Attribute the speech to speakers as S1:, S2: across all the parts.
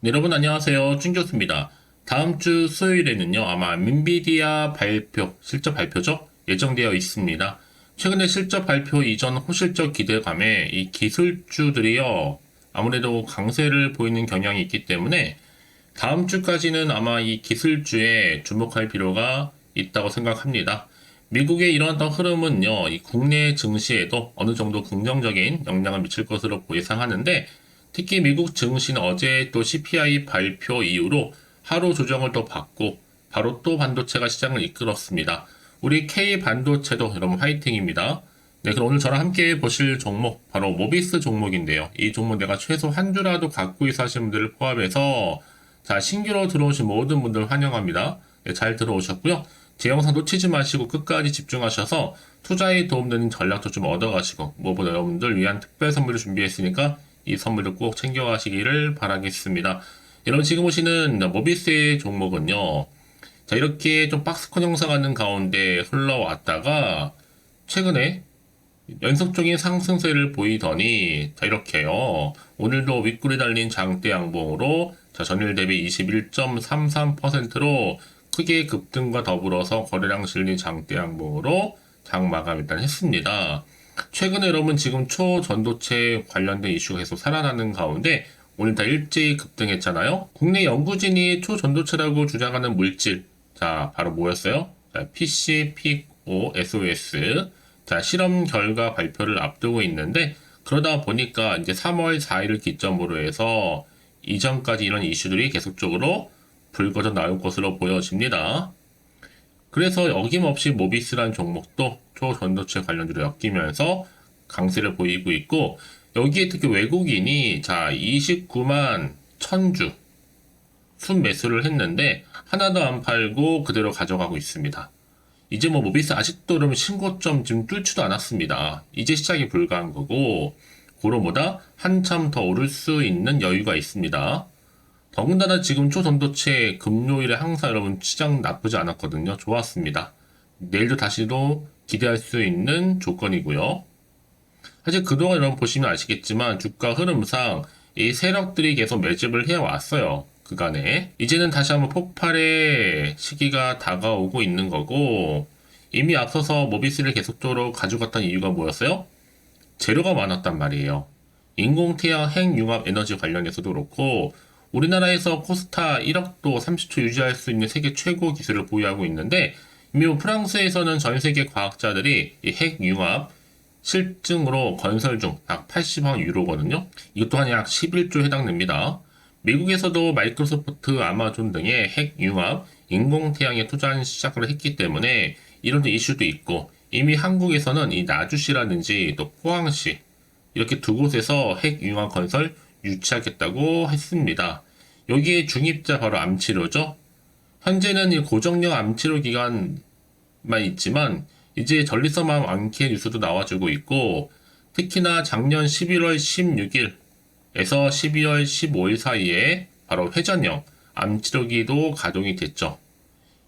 S1: 네, 여러분 안녕하세요. 쭝교수입니다. 다음 주 수요일에는요, 아마 민비디아 발표, 실적 발표죠? 예정되어 있습니다. 최근에 실적 발표 이전 호실적 기대감에 이 기술주들이요, 아무래도 강세를 보이는 경향이 있기 때문에 다음 주까지는 아마 이 기술주에 주목할 필요가 있다고 생각합니다. 미국의 이러한 흐름은요, 이 국내 증시에도 어느 정도 긍정적인 영향을 미칠 것으로 예상하는데, 특히 미국 증시는 어제 또 CPI 발표 이후로 하루 조정을 또 받고 바로 또 반도체가 시장을 이끌었습니다. 우리 K 반도체도 여러분 화이팅입니다. 네, 그럼 오늘 저랑 함께 보실 종목 바로 모비스 종목인데요. 이 종목 내가 최소 한 주라도 갖고 있어 하시는 분들을 포함해서 자 신규로 들어오신 모든 분들 환영합니다. 네, 잘 들어오셨고요. 제 영상 놓치지 마시고 끝까지 집중하셔서 투자에 도움되는 전략도 좀 얻어가시고 무엇보다 여러분들 위한 특별 선물을 준비했으니까 이 선물도 꼭 챙겨가시기를 바라겠습니다. 여러분 지금 보시는 모비스의 종목은요. 자 이렇게 좀 박스권 형성하는 가운데 흘러왔다가 최근에 연속적인 상승세를 보이더니 자 이렇게요. 오늘도 윗골이 달린 장대 양봉으로 자 전일 대비 21.33%로 크게 급등과 더불어서 거래량 실린 장대 양봉으로 장 마감 일단 했습니다. 최근에 여러분 지금 초전도체 관련된 이슈가 계속 살아나는 가운데 오늘 다 일제히 급등했잖아요. 국내 연구진이 초전도체라고 주장하는 물질 자 바로 뭐였어요? 자, PC, PIC-O, SOS 자 실험 결과 발표를 앞두고 있는데 그러다 보니까 이제 3월 4일을 기점으로 해서 이전까지 이런 이슈들이 계속적으로 불거져 나올 것으로 보여집니다. 그래서 어김없이 모비스란 종목도 초전도체 관련주로 엮이면서 강세를 보이고 있고 여기에 특히 외국인이 자 29만 천주 순 매수를 했는데 하나도 안 팔고 그대로 가져가고 있습니다. 이제 뭐 모비스 아직도 그러면 신고점 지금 뚫지도 않았습니다. 이제 시작이 불가한 거고 고로보다 한참 더 오를 수 있는 여유가 있습니다. 더군다나 지금 초전도체 금요일에 항상 여러분 시장 나쁘지 않았거든요. 좋았습니다. 내일도 다시도 기대할 수 있는 조건이고요. 사실 그동안 여러분 보시면 아시겠지만 주가 흐름상 이 세력들이 계속 매집을 해왔어요. 그간에. 이제는 다시 한번 폭발의 시기가 다가오고 있는 거고 이미 앞서서 모비스를 계속적으로 가져갔던 이유가 뭐였어요? 재료가 많았단 말이에요. 인공태양 핵융합 에너지 관련해서도 그렇고 우리나라에서 코스타 1억도 30초 유지할 수 있는 세계 최고 기술을 보유하고 있는데 이미 뭐 프랑스에서는 전 세계 과학자들이 이 핵 융합 실증으로 건설 중 약 80억 유로거든요. 이것 또한 약 11조 해당됩니다. 미국에서도 마이크로소프트, 아마존 등의 핵 융합, 인공태양에 투자한 시작을 했기 때문에 이런 이슈도 있고 이미 한국에서는 이 나주시라든지 또 포항시 이렇게 두 곳에서 핵 융합 건설 유치하겠다고 했습니다. 여기에 중입자 바로 암치료죠. 현재는 이 고정력 암치료 기간만 있지만 이제 전리서암 완쾌 뉴스도 나와주고 있고 특히나 작년 11월 16일에서 12월 15일 사이에 바로 회전형 암치료기도 가동이 됐죠.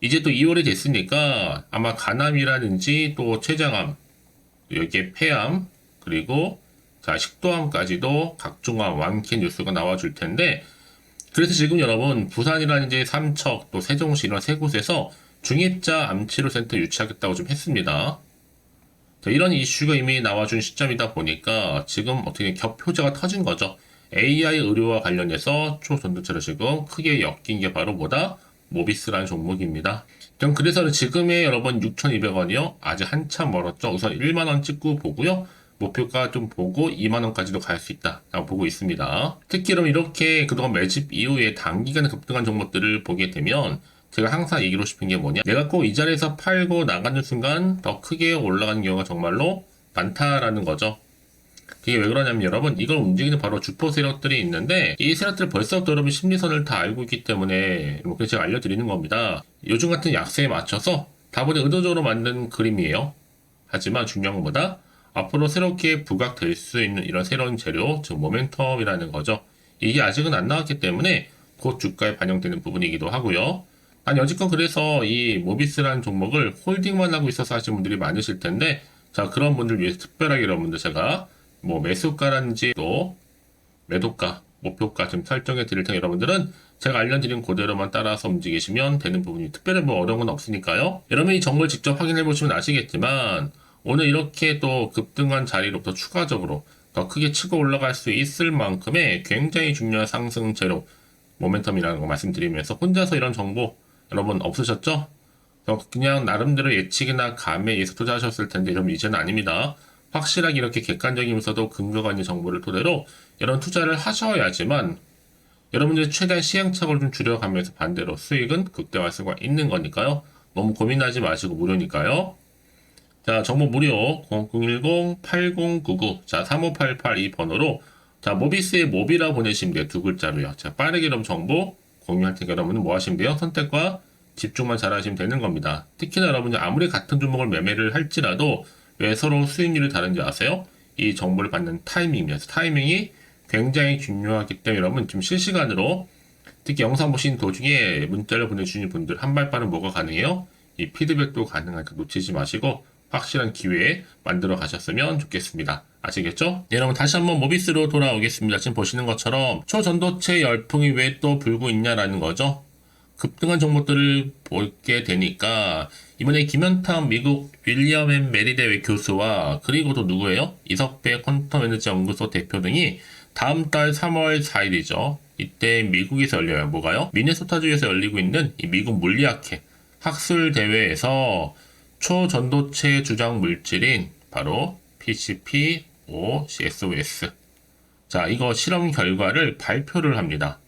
S1: 이제 또 2월이 됐으니까 아마 간암이라든지 또 췌장암, 여기에 폐암, 그리고 자, 식도암까지도 각종암 완쾌 뉴스가 나와줄 텐데, 그래서 지금 여러분, 부산이라든지 삼척, 또 세종시 이런 세 곳에서 중입자 암치료센터 유치하겠다고 좀 했습니다. 자, 이런 이슈가 이미 나와준 시점이다 보니까 지금 어떻게 겹효자가 터진 거죠. AI 의료와 관련해서 초전도체로 지금 크게 엮인 게 바로 뭐다? 모비스라는 종목입니다. 그럼 그래서 지금의 여러분 6,200원이요. 아직 한참 멀었죠. 우선 1만원 찍고 보고요. 목표가 좀 보고 2만원까지도 갈 수 있다. 라고 보고 있습니다. 특히 그럼 이렇게 그동안 매집 이후에 단기간에 급등한 종목들을 보게 되면 제가 항상 얘기하고 싶은 게 뭐냐. 내가 꼭 이 자리에서 팔고 나가는 순간 더 크게 올라가는 경우가 정말로 많다라는 거죠. 이게 왜 그러냐면 여러분 이걸 움직이는 바로 주포 세력들이 있는데 이 세력들 벌써부터 여러분 심리선을 다 알고 있기 때문에 이렇게 제가 알려드리는 겁니다. 요즘 같은 약세에 맞춰서 다분히 의도적으로 만든 그림이에요. 하지만 중요한 것보다 앞으로 새롭게 부각될 수 있는 이런 새로운 재료, 즉 모멘텀이라는 거죠. 이게 아직은 안 나왔기 때문에 곧 주가에 반영되는 부분이기도 하고요. 아니 여지껏 그래서 이 모비스라는 종목을 홀딩만 하고 있어서 하시는 분들이 많으실 텐데 자 그런 분들 위해서 특별하게 여러분들 제가 뭐 매수가라든지 또 매도가 목표가 지금 설정해 드릴 테니 여러분들은 제가 알려드린 그대로만 따라서 움직이시면 되는 부분이 특별히 뭐 어려운 건 없으니까요. 여러분이 이 정보를 직접 확인해 보시면 아시겠지만 오늘 이렇게 또 급등한 자리로부터 추가적으로 더 크게 치고 올라갈 수 있을 만큼의 굉장히 중요한 상승 재료 모멘텀이라는 거 말씀드리면서 혼자서 이런 정보 여러분 없으셨죠? 그냥 나름대로 예측이나 감에 의해서 투자하셨을 텐데 여러분 이제는 아닙니다. 확실하게 이렇게 객관적이면서도 근거가 있는 정보를 토대로 이런 투자를 하셔야지만 여러분들이 최대한 시행착오를 좀 줄여가면서 반대로 수익은 극대화할 수가 있는 거니까요. 너무 고민하지 마시고 무료니까요. 자, 정보 무료 0010-8099 자, 3588 이 번호로 자, 모비스의 모비라 보내시면 돼요. 두 글자로요. 자, 빠르게 그럼 정보 공유할 테니까 여러분은 뭐 하시면 돼요? 선택과 집중만 잘 하시면 되는 겁니다. 특히나 여러분이 아무리 같은 종목을 매매를 할지라도 왜 서로 수익률이 다른지 아세요? 이 정보를 받는 타이밍이면서 타이밍이 굉장히 중요하기 때문에 여러분 지금 실시간으로 특히 영상 보신 도중에 문자를 보내주신 분들 한 발 빠른 뭐가 가능해요? 이 피드백도 가능하니까 놓치지 마시고 확실한 기회에 만들어 가셨으면 좋겠습니다. 아시겠죠? 네, 여러분 다시 한번 모비스로 돌아오겠습니다. 지금 보시는 것처럼 초전도체 열풍이 왜 또 불고 있냐라는 거죠. 급등한 종목들을 보게 되니까 이번에 김현탐 미국 윌리엄 앤 메리 대회 교수와 그리고 또 누구예요? 이석배 퀀텀 에너지 연구소 대표 등이 다음 달 3월 4일이죠. 이때 미국에서 열려요. 뭐가요? 미네소타주에서 열리고 있는 이 미국 물리학회 학술 대회에서 초전도체 주장 물질인 바로 PCP, O, CSOS. 자, 이거 실험 결과를 발표를 합니다.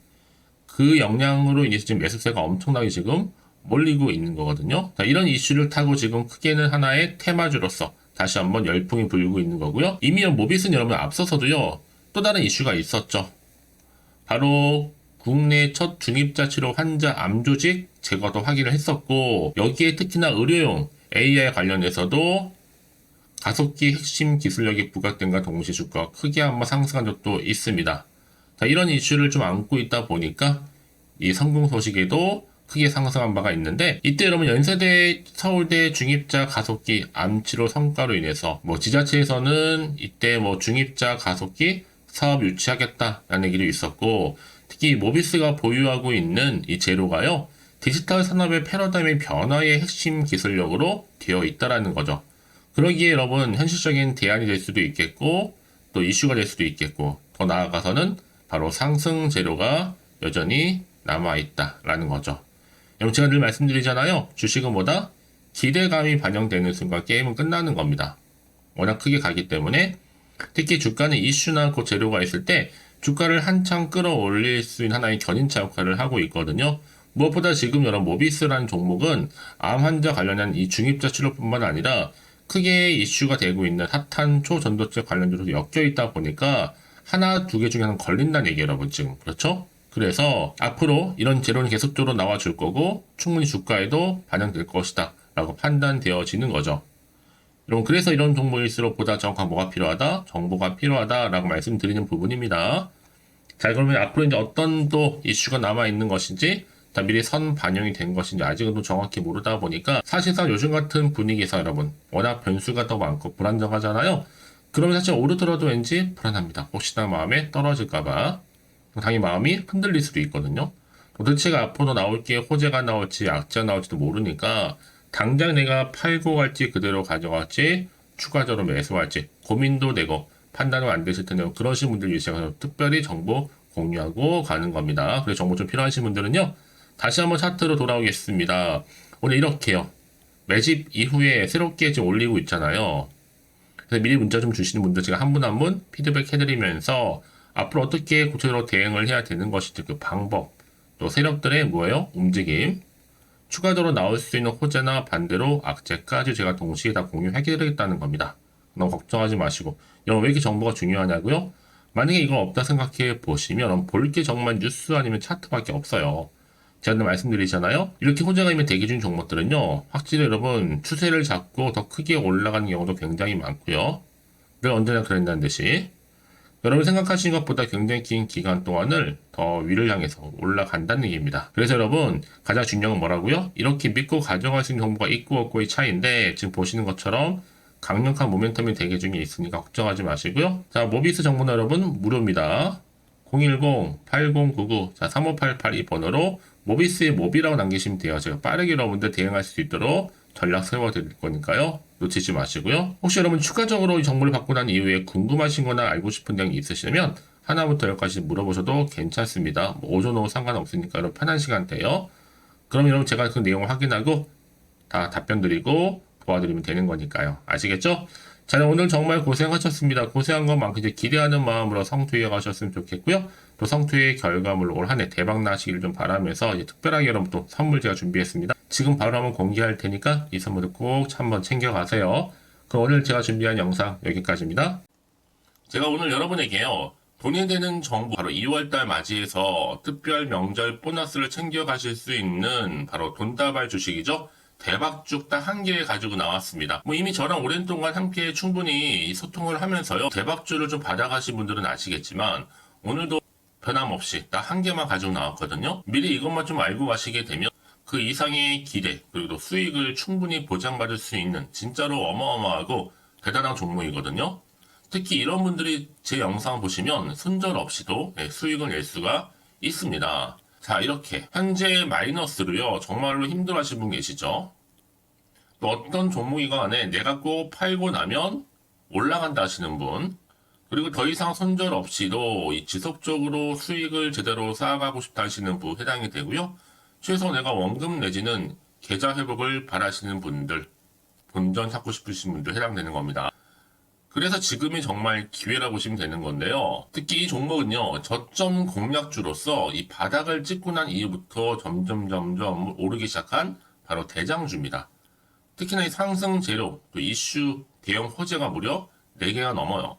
S1: 그 영향으로 인해서 지금 매수세가 엄청나게 지금 몰리고 있는 거거든요. 자, 이런 이슈를 타고 지금 크게는 하나의 테마주로서 다시 한번 열풍이 불고 있는 거고요. 이미 모비스는 여러분 앞서서도요. 또 다른 이슈가 있었죠. 바로 국내 첫 중입자 치료 환자 암 조직 제거도 확인을 했었고 여기에 특히나 의료용 AI 관련해서도 가속기 핵심 기술력이 부각된과 동시에 주가가 크게 한번 상승한 적도 있습니다. 자, 이런 이슈를 좀 안고 있다 보니까 이 성공 소식에도 크게 상승한 바가 있는데 이때 여러분 연세대 서울대 중입자 가속기 암치료 성과로 인해서 뭐 지자체에서는 이때 뭐 중입자 가속기 사업 유치하겠다라는 얘기도 있었고 특히 모비스가 보유하고 있는 이 재료가요 디지털 산업의 패러다임의 변화의 핵심 기술력으로 되어 있다라는 거죠. 그러기에 여러분 현실적인 대안이 될 수도 있겠고 또 이슈가 될 수도 있겠고 더 나아가서는 바로 상승 재료가 여전히 남아 있다라는 거죠. 여러분 제가 늘 말씀드리잖아요. 주식은 뭐다? 기대감이 반영되는 순간 게임은 끝나는 겁니다. 워낙 크게 가기 때문에 특히 주가는 이슈나 그 재료가 있을 때 주가를 한창 끌어올릴 수 있는 하나의 견인차 역할을 하고 있거든요. 무엇보다 지금 여러분 모비스라는 종목은 암 환자 관련한 이 중입자 치료뿐만 아니라 크게 이슈가 되고 있는 핫한 초전도체 관련주로 엮여 있다 보니까 하나 두 개 중에 하나 걸린다는 여러분 지금 그렇죠? 그래서 앞으로 이런 재료는 계속적으로 나와 줄 거고 충분히 주가에도 반영될 것이다 라고 판단되어지는 거죠. 여러분 그래서 이런 종목일수록 보다 정확한 뭐가 필요하다, 정보가 필요하다 라고 말씀드리는 부분입니다. 자 그러면 앞으로 이제 어떤 또 이슈가 남아 있는 것인지 다 미리 선 반영이 된 것인지 아직은 또 정확히 모르다 보니까 사실상 요즘 같은 분위기에서 여러분 워낙 변수가 더 많고 불안정하잖아요. 그러면 사실 오르더라도 왠지 불안합니다. 혹시나 마음에 떨어질까봐 당연히 마음이 흔들릴 수도 있거든요. 도대체가 앞으로 나올 게 호재가 나올지 악재가 나올지도 모르니까 당장 내가 팔고 갈지 그대로 가져갈지 추가적으로 매수할지 고민도 되고 판단은 안 되실 텐데 그러신 분들 위해서 특별히 정보 공유하고 가는 겁니다. 그래서 정보 좀 필요하신 분들은요. 다시 한번 차트로 돌아오겠습니다. 오늘 이렇게요. 매집 이후에 새롭게 지금 올리고 있잖아요. 그래서 미리 문자 좀 주시는 분들 제가 한분 한 분 피드백 해드리면서 앞으로 어떻게 구체적으로 대응을 해야 되는 것인지 그 방법, 또 세력들의 뭐예요? 움직임, 추가적으로 나올 수 있는 호재나 반대로 악재까지 제가 동시에 다 공유해드리겠다는 겁니다. 너무 걱정하지 마시고, 여러분 왜 이렇게 정보가 중요하냐고요? 만약에 이거 없다 생각해 보시면 볼 게 정말 뉴스 아니면 차트밖에 없어요. 제가 늘 말씀드리잖아요. 이렇게 있는 대기 중 종목들은요, 확실히 여러분 추세를 잡고 더 크게 올라가는 경우도 굉장히 많고요. 늘 언제나 그랬다는 듯이 여러분 생각하시는 것보다 굉장히 긴 기간 동안을 더 위를 향해서 올라간다는 얘기입니다. 그래서 여러분 가장 중요한 건 뭐라고요? 이렇게 믿고 가져갈 수 있는 정보가 있고 없고의 차이인데 지금 보시는 것처럼 강력한 모멘텀이 대기 중에 있으니까 걱정하지 마시고요. 자 모비스 정보는 여러분 무료입니다. 010-8099 자, 3588 이 번호로 모비스의 모비라고 남기시면 돼요. 제가 빠르게 여러분들 대응할 수 있도록 전략 세워드릴 거니까요. 놓치지 마시고요. 혹시 여러분 추가적으로 이 정보를 받고 난 이후에 궁금하신 거나 알고 싶은 내용이 있으시면 하나부터 열까지 물어보셔도 괜찮습니다. 뭐 오전 오후 상관없으니까 여러분 편한 시간대요. 그럼 여러분 제가 그 내용을 확인하고 다 답변 드리고 도와드리면 되는 거니까요. 아시겠죠? 자, 오늘 정말 고생하셨습니다. 고생한 것만큼 이제 기대하는 마음으로 성투해 가셨으면 좋겠고요. 또 성투의 결과물로 올 한 해 대박 나시길 좀 바라면서 특별하게 여러분 또 선물 제가 준비했습니다. 지금 바로 한번 공개할 테니까 이 선물도 꼭 한번 챙겨가세요. 그럼 오늘 제가 준비한 영상 여기까지입니다. 제가 오늘 여러분에게요. 돈이 되는 정보 바로 2월달 맞이해서 특별 명절 보너스를 챙겨가실 수 있는 바로 돈다발 주식이죠. 대박죽 딱 한 개 가지고 나왔습니다. 뭐 이미 저랑 오랜 동안 함께 충분히 소통을 하면서요. 대박주를 좀 받아가신 분들은 아시겠지만 오늘도 변함없이 딱 한 개만 가지고 나왔거든요. 미리 이것만 좀 알고 가시게 되면 그 이상의 기대 그리고 또 수익을 충분히 보장받을 수 있는 진짜로 어마어마하고 대단한 종목이거든요. 특히 이런 분들이 제 영상 보시면 손절 없이도 예, 수익을 낼 수가 있습니다. 자, 이렇게 현재 마이너스로요. 정말로 힘들어 하시는 분 계시죠? 또 어떤 종목이건 간에 내가 꼭 팔고 나면 올라간다 하시는 분 그리고 더 이상 손절 없이도 이 지속적으로 수익을 제대로 쌓아가고 싶다 하시는 분 해당이 되고요. 최소 내가 원금 내지는 계좌 회복을 바라시는 분들 본전 찾고 싶으신 분들 해당되는 겁니다. 그래서 지금이 정말 기회라고 보시면 되는 건데요. 특히 이 종목은요, 저점 공략주로서 이 바닥을 찍고 난 이후부터 점점 점점 오르기 시작한 바로 대장주입니다. 특히나 이 상승 재료, 또 이슈, 대형 호재가 무려 4개가 넘어요.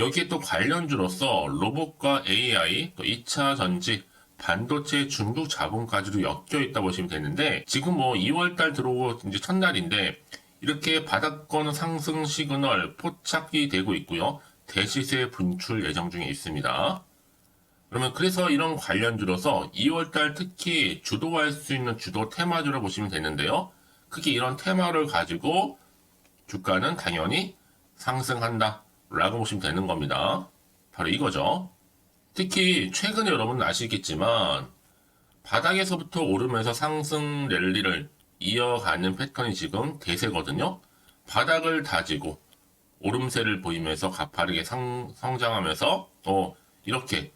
S1: 여기에 또 관련주로서 로봇과 AI, 또 2차 전지, 반도체 중국 자본까지도 엮여 있다 보시면 되는데 지금 뭐 2월달 들어오고 이제 첫날인데 이렇게 바닥권 상승 시그널 포착이 되고 있고요. 대시세 분출 예정 중에 있습니다. 그러면 그래서 이런 관련주로서 2월달 특히 주도할 수 있는 주도 테마주로 보시면 되는데요. 크게 이런 테마를 가지고 주가는 당연히 상승한다 라고 보시면 되는 겁니다. 바로 이거죠. 특히 최근에 여러분 아시겠지만 바닥에서부터 오르면서 상승 랠리를 이어가는 패턴이 지금 대세거든요. 바닥을 다지고 오름세를 보이면서 가파르게 상, 성장하면서 또 이렇게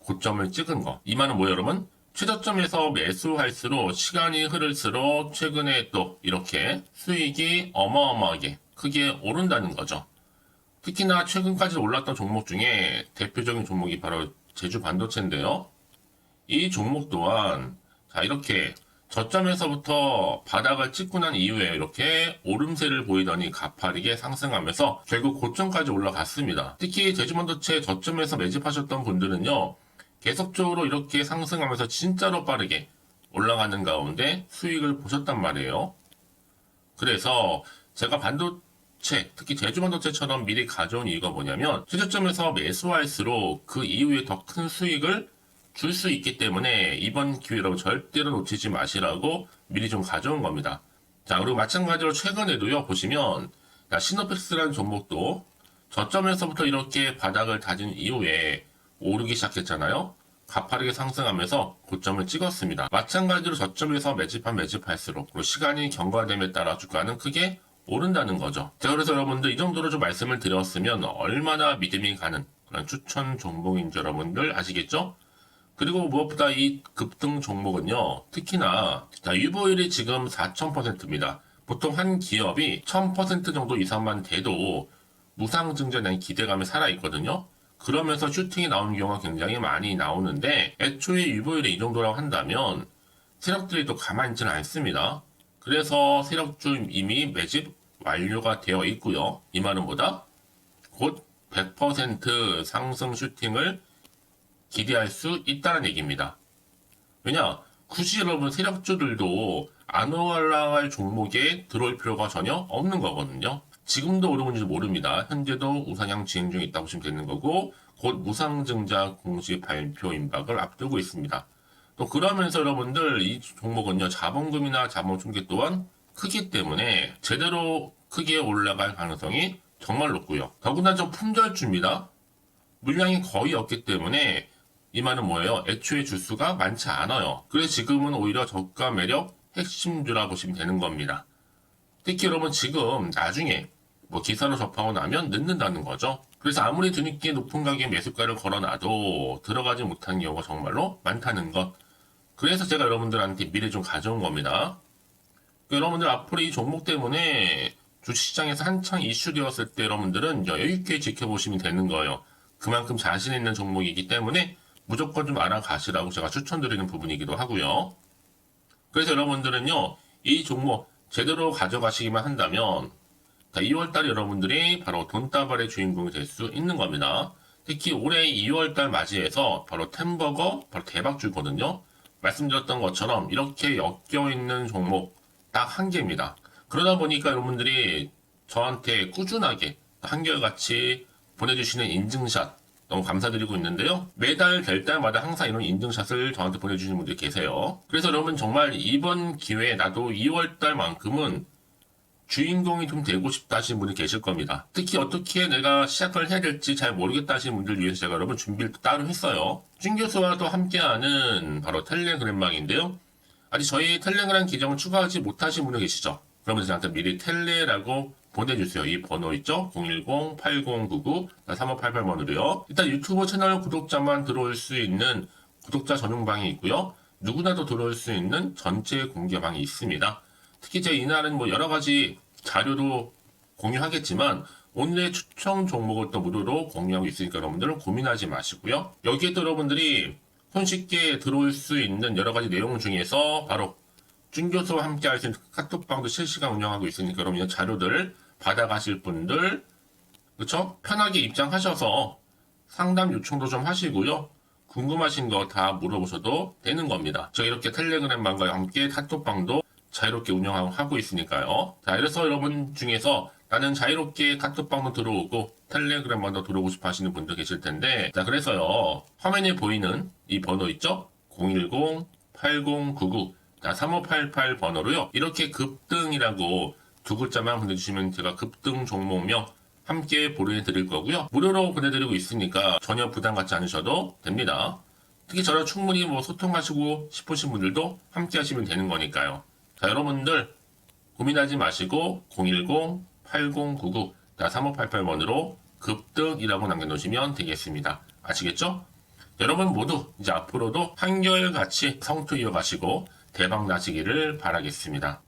S1: 고점을 찍은 거. 이 말은 뭐예요, 여러분? 최저점에서 매수할수록 시간이 흐를수록 최근에 또 이렇게 수익이 어마어마하게 크게 오른다는 거죠. 특히나 최근까지 올랐던 종목 중에 대표적인 종목이 바로 제주 반도체인데요. 이 종목 또한 자 이렇게 저점에서부터 바닥을 찍고 난 이후에 이렇게 오름세를 보이더니 가파르게 상승하면서 결국 고점까지 올라갔습니다. 특히 제주반도체 저점에서 매집하셨던 분들은요. 계속적으로 이렇게 상승하면서 진짜로 빠르게 올라가는 가운데 수익을 보셨단 말이에요. 그래서 제가 반도 체, 특히 제주반도체처럼 미리 가져온 이유가 뭐냐면 최저점에서 매수할수록 그 이후에 더 큰 수익을 줄 수 있기 때문에 이번 기회로 절대로 놓치지 마시라고 미리 좀 가져온 겁니다. 자, 그리고 마찬가지로 최근에도요, 보시면, 자, 시노펙스라는 종목도 저점에서부터 이렇게 바닥을 다진 이후에 오르기 시작했잖아요. 가파르게 상승하면서 고점을 찍었습니다. 마찬가지로 저점에서 매집한 매집할수록 시간이 경과됨에 따라 주가는 크게 오른다는 거죠. 자, 그래서 여러분들 이 정도로 좀 말씀을 드렸으면 얼마나 믿음이 가는 그런 추천 종목인지 여러분들 아시겠죠? 그리고 무엇보다 이 급등 종목은요, 특히나, 자, 유보율이 지금 4,000%입니다. 보통 한 기업이 1000% 정도 이상만 돼도 무상증자에 대한 기대감이 살아있거든요. 그러면서 슈팅이 나오는 경우가 굉장히 많이 나오는데, 애초에 유보율이 이 정도라고 한다면, 세력들이 또 가만히 있지는 않습니다. 그래서 세력주 이미 매집 완료가 되어 있고요. 이 말은 뭐다? 곧 100% 상승 슈팅을 기대할 수 있다는 얘기입니다. 왜냐? 굳이 여러분 세력주들도 안 올라갈 종목에 들어올 필요가 전혀 없는 거거든요. 지금도 오르는지 모릅니다. 현재도 우상향 진행 중에 있다고 보시면 되는 거고 곧 무상증자 공시 발표 임박을 앞두고 있습니다. 또 그러면서 여러분들 이 종목은요 자본금이나 자본 충격 또한 크기 때문에 제대로 크게 올라갈 가능성이 정말 높고요. 더구나 좀 품절주입니다. 물량이 거의 없기 때문에 이 말은 뭐예요? 애초에 주수가 많지 않아요. 그래서 지금은 오히려 저가 매력 핵심주라 보시면 되는 겁니다. 특히 여러분 지금 나중에 뭐 기사로 접하고 나면 늦는다는 거죠. 그래서 아무리 뒤늦게 높은 가격의 매수가를 걸어놔도 들어가지 못한 경우가 정말로 많다는 것. 그래서 제가 여러분들한테 미리 좀 가져온 겁니다. 여러분들 앞으로 이 종목 때문에 주식시장에서 한창 이슈되었을 때 여러분들은 여유 있게 지켜보시면 되는 거예요. 그만큼 자신 있는 종목이기 때문에 무조건 좀 알아가시라고 제가 추천드리는 부분이기도 하고요. 그래서 여러분들은요, 이 종목 제대로 가져가시기만 한다면 2월달에 여러분들이 바로 돈다발의 주인공이 될 수 있는 겁니다. 특히 올해 2월달 맞이해서 바로 템버거 바로 대박 주거든요. 말씀드렸던 것처럼 이렇게 엮여있는 종목 딱 한 개입니다. 그러다 보니까 여러분들이 저한테 꾸준하게 한결같이 보내주시는 인증샷 너무 감사드리고 있는데요. 매달 될 때마다 항상 이런 인증샷을 저한테 보내주시는 분들이 계세요. 그래서 여러분 정말 이번 기회에 나도 2월달만큼은 주인공이 좀 되고 싶다 하시는 분이 계실 겁니다. 특히 어떻게 내가 시작을 해야 될지 잘 모르겠다 하시는 분들 위해서 제가 여러분 준비를 따로 했어요. 준 교수와도 함께하는 바로 텔레그램망인데요. 아직 저희 텔레그램 계정을 추가하지 못하신 분이 계시죠? 그러면 저한테 미리 텔레라고 보내주세요. 이 번호 있죠? 010-8099-3588번으로요. 일단 유튜브 채널 구독자만 들어올 수 있는 구독자 전용방이 있고요. 누구나도 들어올 수 있는 전체 공개방이 있습니다. 특히 제 이날은 뭐 여러 가지 자료도 공유하겠지만 오늘의 추천 종목을 또 무료로 공유하고 있으니까 여러분들은 고민하지 마시고요. 여기에 또 여러분들이 손쉽게 들어올 수 있는 여러 가지 내용 중에서 바로 준 교수와 함께 할 수 있는 카톡방도 실시간 운영하고 있으니까 여러분 이 자료들 받아가실 분들 그쵸? 편하게 입장하셔서 상담 요청도 좀 하시고요. 궁금하신 거 다 물어보셔도 되는 겁니다. 저 이렇게 텔레그램방과 함께 카톡방도 자유롭게 운영하고 있으니까요. 자, 이래서 여러분 중에서 나는 자유롭게 카톡방도 들어오고 텔레그램방도 들어오고 싶어 하시는 분들 계실 텐데, 자, 그래서요. 화면에 보이는 이 번호 있죠? 010-8099, 자, 3588 번호로요. 이렇게 급등이라고 두 글자만 보내주시면 제가 급등 종목명 함께 보내드릴 거고요. 무료로 보내드리고 있으니까 전혀 부담 갖지 않으셔도 됩니다. 특히 저랑 충분히 뭐 소통하시고 싶으신 분들도 함께 하시면 되는 거니까요. 자, 여러분들 고민하지 마시고 010-8099-3588번으로 급등이라고 남겨놓으시면 되겠습니다. 아시겠죠? 여러분 모두 이제 앞으로도 한결같이 성투 이어가시고 대박 나시기를 바라겠습니다.